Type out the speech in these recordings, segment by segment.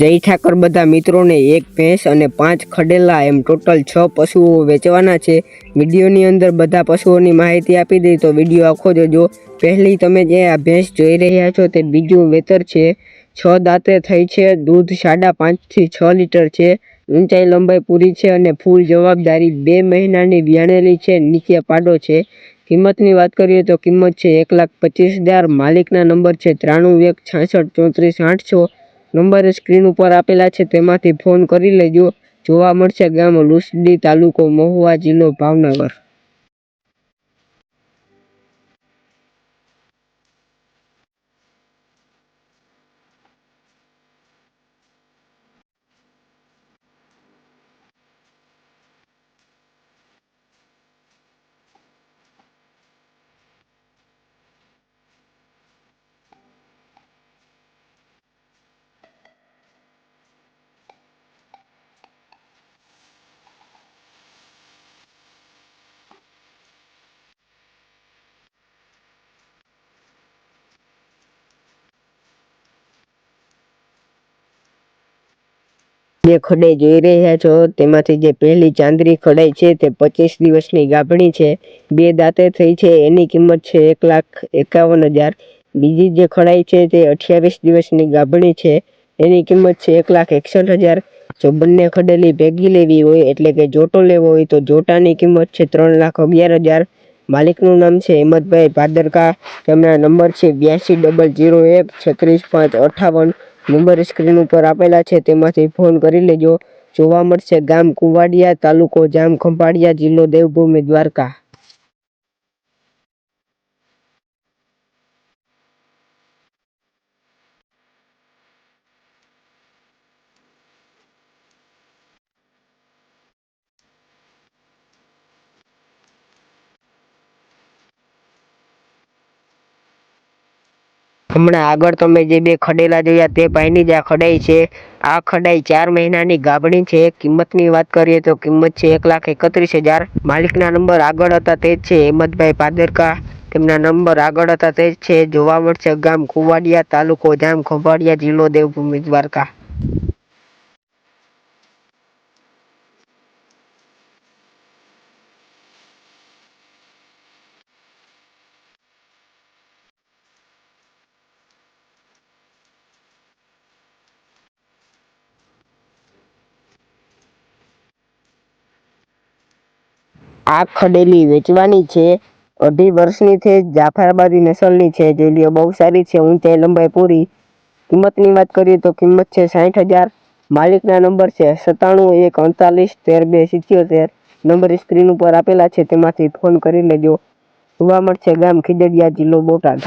જય ઠાકર બધા મિત્રોને એક ભેંસ અને પાંચ ખડેલા, એમ ટોટલ છ પશુઓ વેચવાના છે. વિડીયોની અંદર બધા પશુઓની માહિતી આપી દઈ, તો વીડિયો આખો જોજો. પહેલી તમે જે આ ભેંસ જોઈ રહ્યા છો, તે બીજું વેતર છે. છ દાંતે થઈ છે, દૂધ સાડા પાંચથી છ લીટર છે. ઊંચાઈ લંબાઈ પૂરી છે અને ફૂલ જવાબદારી બે મહિનાની વ્યાણેલી છે, નીચે પાડો છે. કિંમતની વાત કરીએ તો કિંમત છે એક લાખ પચીસ હજાર, માલિકના નંબર છે ત્રાણું એક, છાસઠ, ચોત્રીસ, આઠસો. નંબર સ્ક્રીન ઉપર આપેલા છે, તેમાંથી ફોન કરી લેજો. જોવા મળશે ગામ લુસડી તાલુકો મહુવા જિલ્લો ભાવનગર. જે ખડાઈ જોઈ રહ્યા છો, તેમાંથી જે પહેલી ચાંદરી ખડાઈ છે તે પચીસ દિવસની ગાભણી છે. બે દાંતે થઈ છે, એની કિંમત છે એક લાખ એકાવન હજાર. બીજી જે ખડાઈ છે તે અઠ્યાવીસ દિવસની ગાભણી છે, એની કિંમત છે એક લાખ એકસઠ હજાર. જો બંને ખડેલી ભેગી લેવી હોય, એટલે કે જોટો લેવો હોય, તો જોટાની કિંમત છે ત્રણ લાખ અગિયાર હજાર. માલિકનું નામ છે હિંમતભાઈ ભાદરકા. તેમના નંબર છે બ્યાસી ડબલ જીરો એક છત્રીસ પાંચ અઠાવન. નંબર સ્ક્રીન ઉપર આપેલા છે, તેમાંથી ફોન કરી લેજો. જોવા મળશે ગામ કુવાડિયા તાલુકો જામ ખંભાળિયા જિલ્લો દેવભૂમિ દ્વારકા. હમણાં આગળ તમે જે બે ખડેલા જોયા તે ભાઈની જ આ ખડાઈ છે. આ ખડાઈ ચાર મહિનાની ગાભણી છે. કિંમતની વાત કરીએ તો કિંમત છે એક લાખ એકત્રીસ હજાર. માલિકના નંબર આગળ હતા તે જ છે. હેમંતભાઈ પાદરકા તેમના નંબર આગળ હતા તે જ છે. જોવા મળશે ગામ કુવાડિયા તાલુકો જામ ખંભાળિયા જિલ્લો દેવભૂમિ દ્વારકા. આ ખડેલી વેચવાની છે. અઢી વર્ષની છે, જાફરાબાદી નસલની છે, જોલીઓ બહુ સારી છે, ઊંચાઈ લંબાઈ પૂરી. કિંમતની વાત કરીએ તો કિંમત છે સાઠ હજાર. માલિકના નંબર છે સત્તાણું એક અડતાલીસ તેર બે સિત્યોતેર. નંબર સ્ક્રીન ઉપર આપેલા છે, તેમાંથી ફોન કરી લેજો. જોવા મળશે ગામ ખીજડીયા જિલ્લો બોટાદ.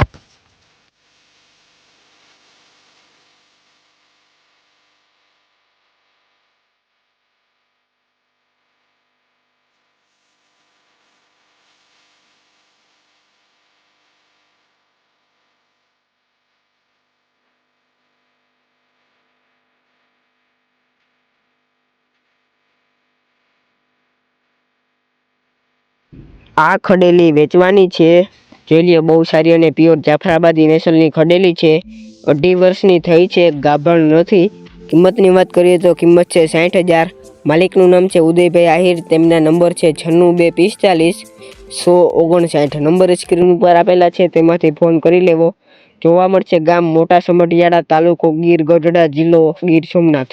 આ ખડેલી વેચવાની છે. જોઈ લઈએ બહુ સારી અને પ્યોર જાફરાબાદી નેસલની ખડેલી છે. અઢી વર્ષની થઈ છે, ગાભણ નથી. કિંમતની વાત કરીએ તો કિંમત છે સાઠ હજાર. માલિકનું નામ છે ઉદયભાઈ આહિર, તેમના નંબર છે છન્નું બે પિસ્તાલીસ. સો ઓગણસાઠ નંબર સ્ક્રીન ઉપર આપેલા છે, તેમાંથી ફોન કરી લેવો. જોવા મળશે ગામ મોટા સમઢિયાળા તાલુકો ગીર ગઢડા જિલ્લો ગીર સોમનાથ.